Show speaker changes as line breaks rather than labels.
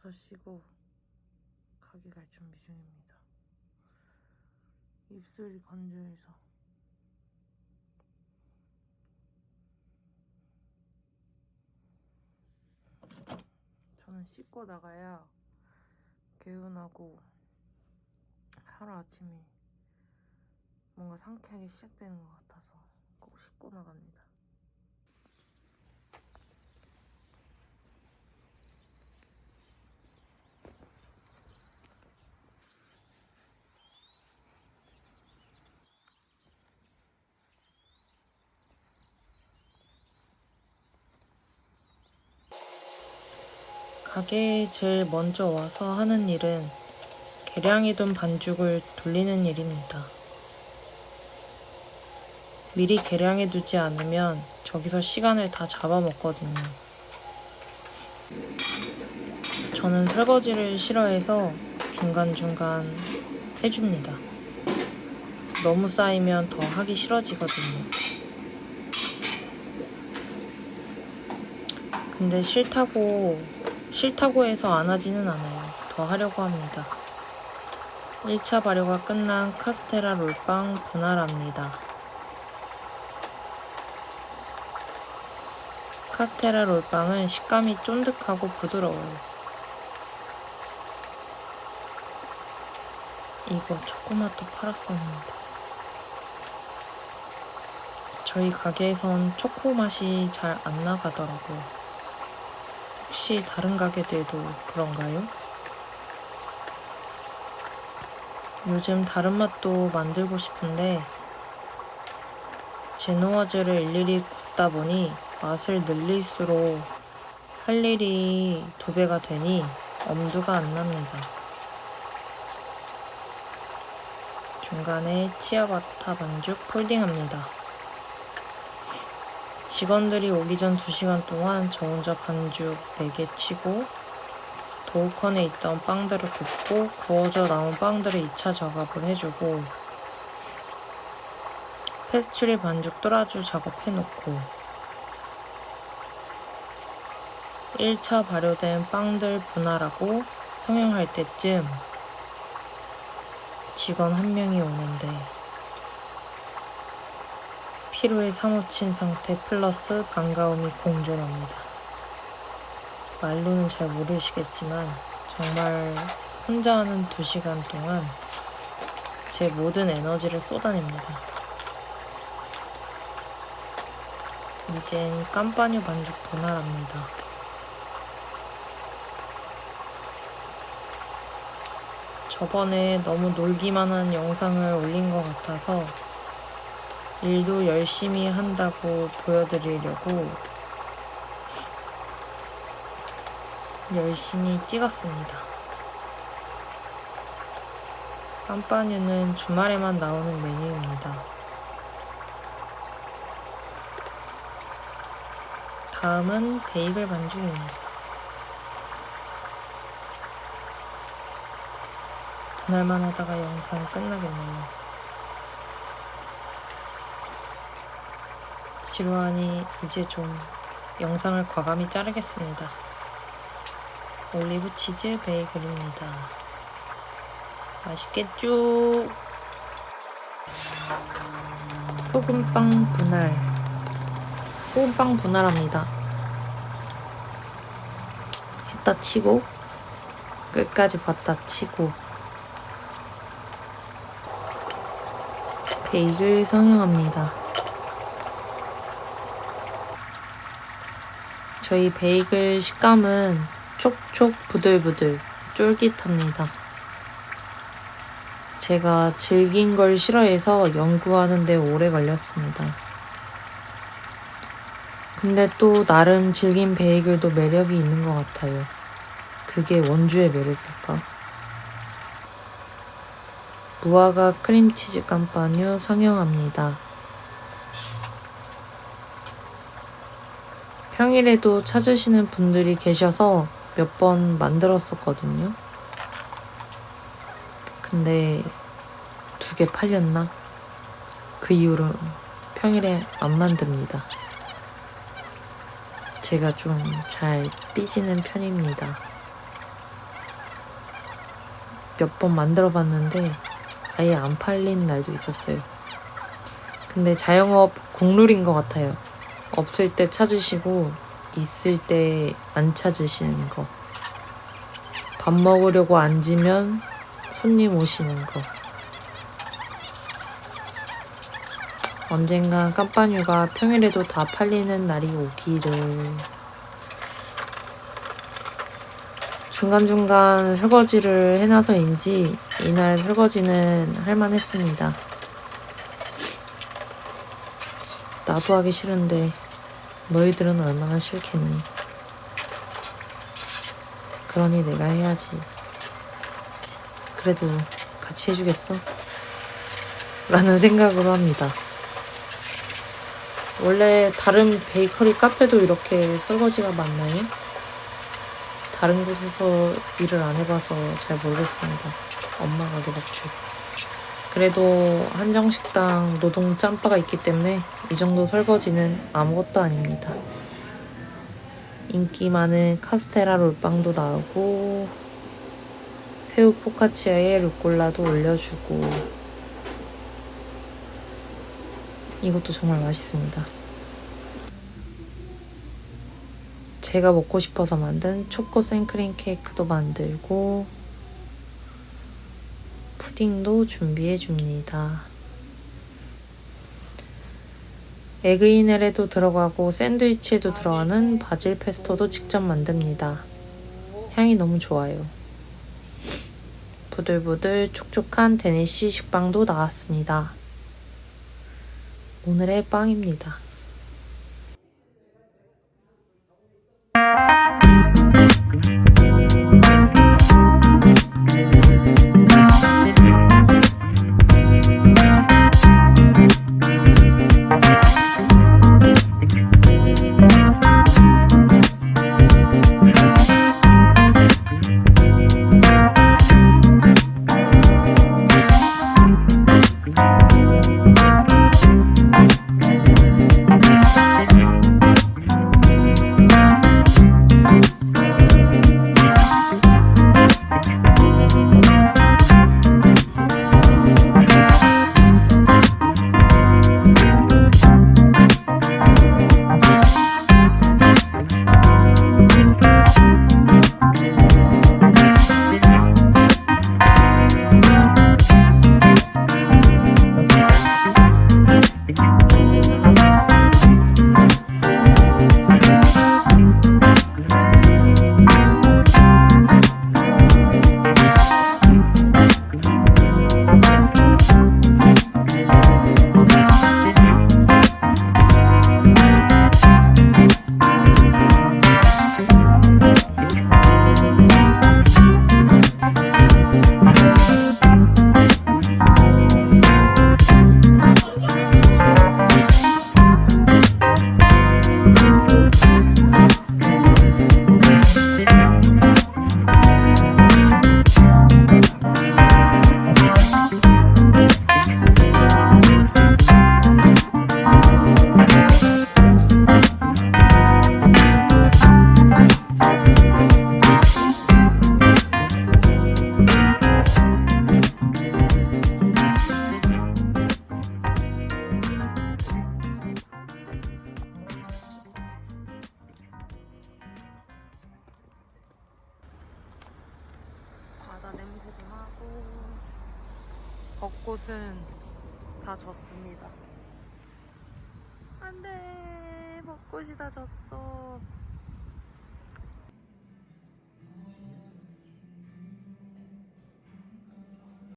벗어쉬고 가게 갈 준비 중입니다. 입술이 건조해서. 저는 씻고 나가야 개운하고 하루 아침이 뭔가 상쾌하게 시작되는 것 같아서 꼭 씻고 나갑니다. 가게에 제일 먼저 와서 하는 일은 계량해 둔 반죽을 돌리는 일입니다. 미리 계량해 두지 않으면 저기서 시간을 다 잡아먹거든요. 저는 설거지를 싫어해서 중간중간 해줍니다. 너무 쌓이면 더 하기 싫어지거든요. 근데 싫다고, 싫다고 해서 안 하지는 않아요. 더 하려고 합니다. 1차 발효가 끝난 카스테라 롤빵 분할합니다. 카스테라 롤빵은 식감이 쫀득하고 부드러워요. 이거 초코맛도 팔았었는데. 저희 가게에선 초코 맛이 잘 안 나가더라고요. 혹시 다른 가게들도 그런가요? 요즘 다른 맛도 만들고 싶은데 제노와즈를 일일이 굽다 보니 맛을 늘릴수록 할 일이 두 배가 되니 엄두가 안 납니다. 중간에 치아바타 반죽 폴딩합니다. 직원들이 오기 전 2시간 동안 저 혼자 반죽 4개 치고 도우컨에 있던 빵들을 굽고 구워져 나온 빵들을 2차 작업을 해주고 페스츄리 반죽 뚫어주 작업해놓고 1차 발효된 빵들 분할하고 성형할 때쯤 직원 한 명이 오는데 피로에 사무친 상태 플러스 반가움이 공존합니다. 말로는 잘 모르시겠지만 정말 혼자 하는 두 시간 동안 제 모든 에너지를 쏟아냅니다. 이젠 깜빠뉴 반죽 분할합니다. 저번에 너무 놀기만 한 영상을 올린 것 같아서 일도 열심히 한다고 보여드리려고 열심히 찍었습니다. 깜빠뉴는 주말에만 나오는 메뉴입니다. 다음은 베이글 반죽입니다. 분할만 하다가 영상 끝나겠네요. 지루하니 이제 좀 영상을 과감히 자르겠습니다. 올리브 치즈 베이글입니다. 맛있겠죠? 소금빵 분할. 소금빵 분할합니다. 했다 치고, 끝까지 봤다 치고, 베이글 성형합니다. 저희 베이글 식감은 촉촉 부들부들 쫄깃합니다. 제가 질긴 걸 싫어해서 연구하는데 오래 걸렸습니다. 근데 또 나름 질긴 베이글도 매력이 있는 것 같아요. 그게 원주의 매력일까? 무화과 크림치즈 깜빠뉴 성형합니다. 평일에도 찾으시는 분들이 계셔서 몇 번 만들었었거든요. 근데 두 개 팔렸나? 그 이후로 평일에 안 만듭니다. 제가 좀 잘 삐지는 편입니다. 몇 번 만들어 봤는데 아예 안 팔린 날도 있었어요. 근데 자영업 국룰인 것 같아요. 없을 때 찾으시고 있을 때 안 찾으시는 거. 밥 먹으려고 앉으면 손님 오시는 거. 언젠가 깜빠뉴가 평일에도 다 팔리는 날이 오기를. 중간중간 설거지를 해놔서인지 이날 설거지는 할만했습니다. 나도 하기 싫은데 너희들은 얼마나 싫겠니? 그러니 내가 해야지. 그래도 같이 해주겠어? 라는 생각으로 합니다. 원래 다른 베이커리 카페도 이렇게 설거지가 많나요? 다른 곳에서 일을 안 해봐서 잘 모르겠습니다. 엄마 가게밖에. 그래도 한정식당 노동 짬바가 있기 때문에 이 정도 설거지는 아무것도 아닙니다. 인기 많은 카스테라 롤빵도 나오고 새우 포카치아에 루꼴라도 올려주고 이것도 정말 맛있습니다. 제가 먹고 싶어서 만든 초코 생크림 케이크도 만들고 푸딩도 준비해 줍니다. 에그이넬에도 들어가고 샌드위치에도 들어가는 바질 페스토도 직접 만듭니다. 향이 너무 좋아요. 부들부들 촉촉한 데니시 식빵도 나왔습니다. 오늘의 빵입니다. 다 냄새도 나고 벚꽃은 다 졌습니다. 안돼 벚꽃이 다 졌어.